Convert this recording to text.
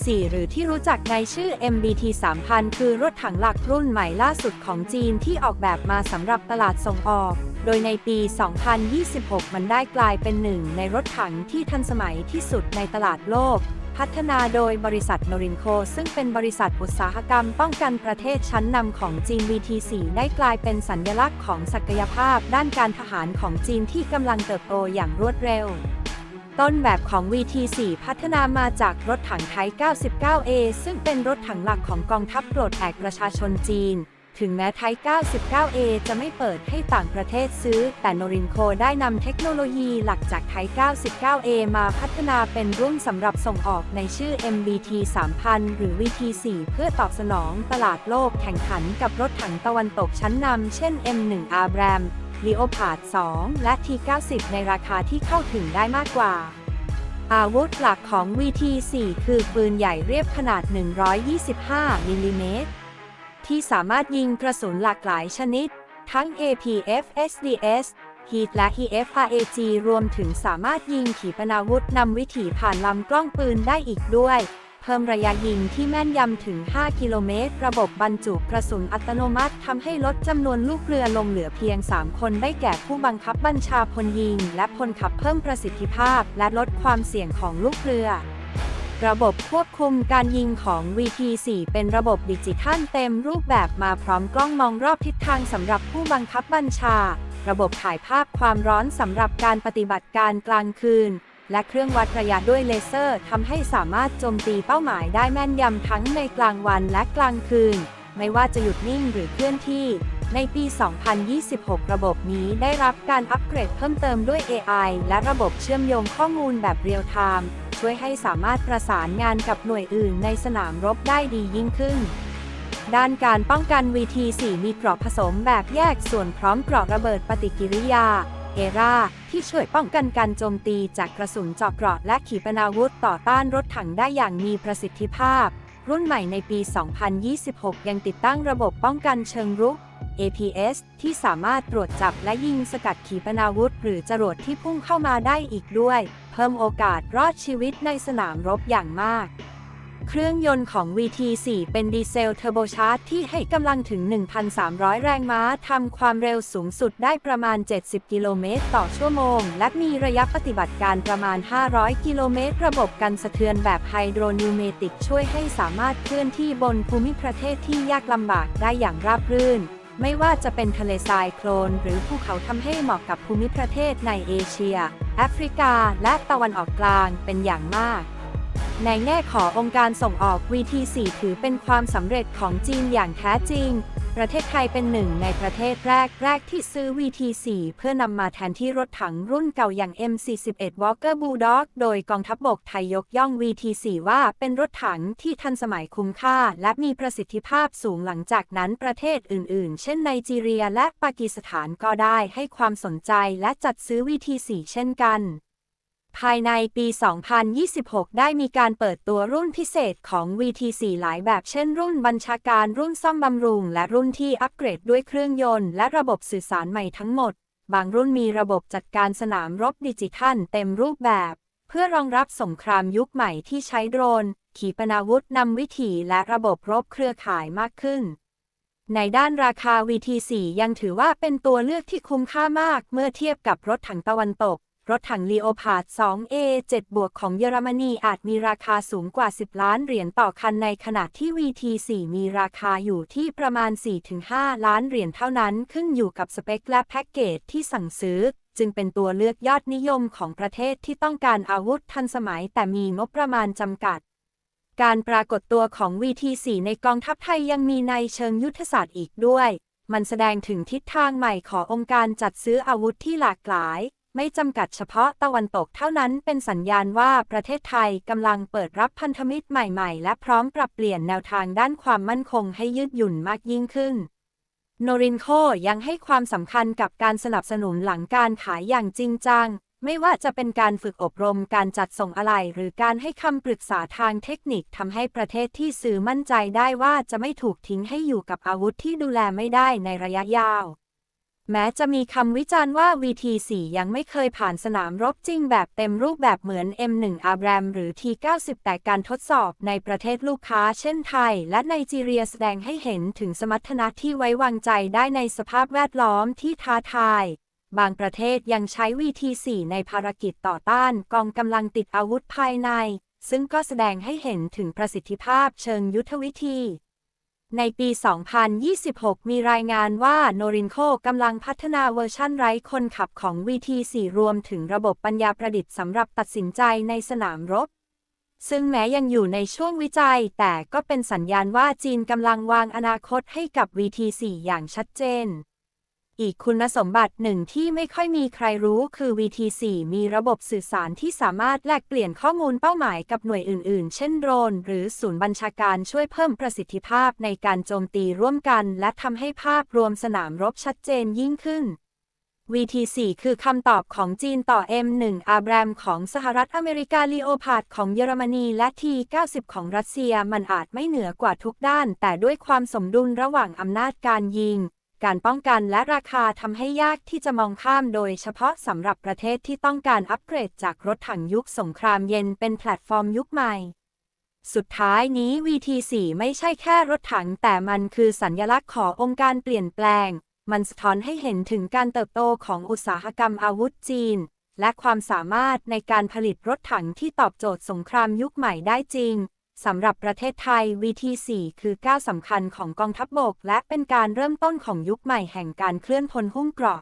VT4 หรือที่รู้จักในชื่อ MBT 3000 คือรถถังหลักรุ่นใหม่ล่าสุดของจีนที่ออกแบบมาสำหรับตลาดส่งออก โดยในปี 2026 มันได้กลายเป็นหนึ่งในรถถังที่ทันสมัยที่สุดในตลาดโลก พัฒนาโดยบริษัทโนรินโค ซึ่งเป็นบริษัทอุตสาหกรรมป้องกันประเทศชั้นนำของจีน VT4 ได้กลายเป็นสัญลักษณ์ของศักยภาพด้านการทหารของจีนที่กำลังเติบโตอย่างรวดเร็ว ต้นแบบของ VT4 พัฒนามาจากรถถังไทย 99A ซึ่งเป็นรถถังหลักของกองทัพโปรดแอกประชาชนจีน ถึงแม้ไทย 99A จะไม่เปิดให้ต่างประเทศซื้อ แต่โนรินโคได้นำเทคโนโลยีหลักจากไทย 99A มาพัฒนาเป็นรุ่นสำหรับส่งออกในชื่อ MBT 3000 หรือ VT4 เพื่อตอบสนองตลาดโลกแข่งขันกับรถถังตะวันตกชั้นนำเช่น M1 Abram Leopard 2 และ T90 ในราคาที่เข้าถึงได้มากกว่า อาวุธหลักของ VT4 คือปืนใหญ่เรียบขนาด 125 มิลลิเมตร ที่สามารถยิงกระสุนหลากหลายชนิด ทั้ง APF SDS HEAT และ HEFRAG รวมถึงสามารถยิงขีปนาวุธนำวิถีผ่านลำกล้องปืนได้อีกด้วย เพิ่มระยะยิงที่แม่นยำถึง 5 กิโลเมตร ระบบบรรจุกระสุนอัตโนมัติทำให้ลดจำนวนลูกเรือลงเหลือเพียง 3 คนได้แก่ผู้บังคับบัญชาพลยิง และพลขับเพิ่มประสิทธิภาพ และลดความเสี่ยงของลูกเรือระบบควบคุมการยิงของ VT4 เป็นระบบดิจิทัลเต็มรูปแบบมาพร้อมกล้องมองรอบทิศทางสำหรับผู้บังคับบัญชา ระบบถ่ายภาพความร้อนสำหรับการปฏิบัติการกลางคืน และเครื่องวัดระยะด้วยเลเซอร์ทำให้สามารถโจมตีเป้าหมายได้แม่นยำทั้งในกลางวันและกลางคืน ไม่ว่าจะหยุดนิ่งหรือเคลื่อนที่ ในปี 2026 ระบบนี้ได้รับการอัปเกรดเพิ่มเติมด้วย AI และระบบเชื่อมโยงข้อมูลแบบเรียลไทม์ช่วยให้สามารถประสานงานกับหน่วยอื่นในสนามรบได้ดียิ่งขึ้น ด้านการป้องกัน VT4 มีเกราะผสมแบบแยกส่วนพร้อมเกราะระเบิดปฏิกิริยา เอรา ที่ช่วยป้องกันการโจมตีจากกระสุนเจาะเกราะและขีปนาวุธต่อต้านรถถังได้อย่างมีประสิทธิภาพ รุ่นใหม่ในปี 2026 ยังติดตั้งระบบป้องกันเชิงรุก APS ที่สามารถตรวจจับและยิงสกัดขีปนาวุธ หรือจรวดที่พุ่งเข้ามาได้อีกด้วย เพิ่มโอกาสรอดชีวิตในสนามรบอย่างมาก เครื่องยนต์ของ VT4 เป็นดีเซลเทอร์โบชาร์จที่ให้กำลังถึง 1,300 แรงม้า ทำความเร็วสูงสุดได้ประมาณ 70 กิโลเมตรต่อชั่วโมง และมีระยะปฏิบัติการประมาณ 500 กิโลเมตร ระบบกันสะเทือนแบบไฮโดรนิวเมติกช่วยให้สามารถเคลื่อนที่บนภูมิประเทศที่ยากลำบากได้อย่างราบรื่น ไม่ว่าจะเป็นทะเลทรายโคลน หรือภูเขาทำให้เหมาะกับภูมิประเทศในเอเชีย แอฟริกา และตะวันออกกลางเป็นอย่างมาก ในแง่ขององค์การส่งออก VT4 ถือเป็นความสำเร็จของจีนอย่างแท้จริง ประเทศไทยเป็นหนึ่งในประเทศแรกแรกที่ซื้อ VT4 เพื่อนำมาแทนที่รถถังรุ่นเก่าอย่าง M41 Walker Bulldog โดยกองทัพบบกไทยยกย่อง VT4 ว่าเป็นรถถังที่ทันสมัยคุ้มค่า และมีประสิทธิภาพสูงหลังจากนั้นประเทศอื่น ๆ เช่นไนจีเรียและปากีสถานก็ได้ให้ความสนใจและจัดซื้อ VT4 เช่นกัน ภายในปี 2026 ได้มีการเปิดตัวรุ่นพิเศษของ VT4 หลายแบบเช่นรุ่นบัญชาการรุ่นซ่อมบำรุง และรุ่นที่อัปเกรดด้วยเครื่องยนต์ และระบบสื่อสารใหม่ทั้งหมด บางรุ่นมีระบบจัดการสนามรบดิจิทัลเต็มรูปแบบ เพื่อรองรับสงครามยุคใหม่ที่ใช้โดรน ขีปนาวุธนำวิถีและระบบรบเครือข่ายมากขึ้นในด้านราคา VT4 ยังถือว่าเป็นตัวเลือกที่คุ้มค่ามากเมื่อเทียบกับรถถังตะวันตก รถถัง Leopard 2A 7 บวกของเยอรมนีอาจมีราคาสูงกว่า 10 ล้านเหรียญต่อคันในขณะที่ VT4 มีราคาอยู่ที่ประมาณ 4-5 ล้านเหรียญเท่านั้น ขึ้นอยู่กับสเปคและแพ็กเกจที่สั่งซื้อ จึงเป็นตัวเลือกยอดนิยมของประเทศที่ต้องการอาวุธทันสมัยแต่มีงบประมาณจำกัด การปรากฏตัวของ VT4 ในกองทัพไทยยังมีในเชิงยุทธศาสตร์อีกด้วย มันแสดงถึงทิศทางใหม่ขององค์การจัดซื้ออาวุธที่หลากหลาย ไม่จำกัดเฉพาะตะวันตกเท่านั้นเป็นสัญญาณว่าประเทศไทยกำลังเปิดรับพันธมิตรใหม่ๆ และพร้อมปรับเปลี่ยนแนวทางด้านความมั่นคงให้ยืดหยุ่นมากยิ่งขึ้น โนรินโคยังให้ความสำคัญกับการสนับสนุนหลังการขายอย่างจริงจัง ไม่ว่าจะเป็นการฝึกอบรมการจัดส่งอะไหล่หรือการให้คำปรึกษาทางเทคนิคทำให้ประเทศที่ซื้อมั่นใจได้ว่าจะไม่ถูกทิ้งให้อยู่กับอาวุธที่ดูแลไม่ได้ในระยะยาว แม้จะมีคำวิจารณ์ว่า VT4 ยังไม่เคยผ่านสนามรบจริงแบบเต็มรูปแบบเหมือน M1 Abram หรือ T90 แต่การทดสอบในประเทศลูกค้าเช่นไทย และไนจีเรียแสดงให้เห็นถึงสมรรถนะที่ไว้วางใจได้ในสภาพแวดล้อมที่ท้าทาย บางประเทศยังใช้ VT4 ในภารกิจต่อต้านกองกำลังติดอาวุธภายใน ซึ่งก็แสดงให้เห็นถึงประสิทธิภาพเชิงยุทธวิธี ในปี 2026 มีรายงานว่าโนรินโคกำลังพัฒนาเวอร์ชั่นไร้คนขับของ VT4 รวมถึงระบบปัญญาประดิษฐ์สำหรับตัดสินใจในสนามรบ ซึ่งแม้ยังอยู่ในช่วงวิจัย แต่ก็เป็นสัญญาณว่าจีนกำลังวางอนาคตให้กับ VT4 อย่างชัดเจน อีกคุณสมบัติหนึ่งที่ไม่ค่อยมีใครรู้คือ VT4 มีระบบสื่อสารที่สามารถแลกเปลี่ยนข้อมูลเป้าหมายกับหน่วยอื่นๆ เช่นโดรน หรือศูนย์บัญชาการช่วยเพิ่มประสิทธิภาพในการโจมตีร่วมกัน และทำให้ภาพรวมสนามรบชัดเจนยิ่งขึ้น VT4 คือคำตอบของจีนต่อ M1 Abram ของสหรัฐอเมริกา Leopard ของเยอรมนีและ T90 ของรัสเซียมันอาจไม่เหนือกว่าทุกด้าน แต่ด้วยความสมดุลระหว่างอำนาจการยิง การป้องกันและราคาทำให้ยากที่จะมองข้ามโดยเฉพาะสำหรับประเทศที่ต้องการอัปเกรดจากรถถังยุคสงครามเย็นเป็นแพลตฟอร์มยุคใหม่ สุดท้ายนี้ VT4 ไม่ใช่แค่รถถังแต่มันคือสัญญลักษณ์ขององค์การเปลี่ยนแปลง มันสะท้อนให้เห็นถึงการเติบโตของอุตสาหกรรมอาวุธจีน และความสามารถในการผลิตรถถังที่ตอบโจทย์สงครามยุคใหม่ได้จริง สำหรับประเทศไทย VT4 คือก้าวสำคัญของกองทัพบบก และเป็นการเริ่มต้นของยุคใหม่แห่งการเคลื่อนพลหุ้มเกราะ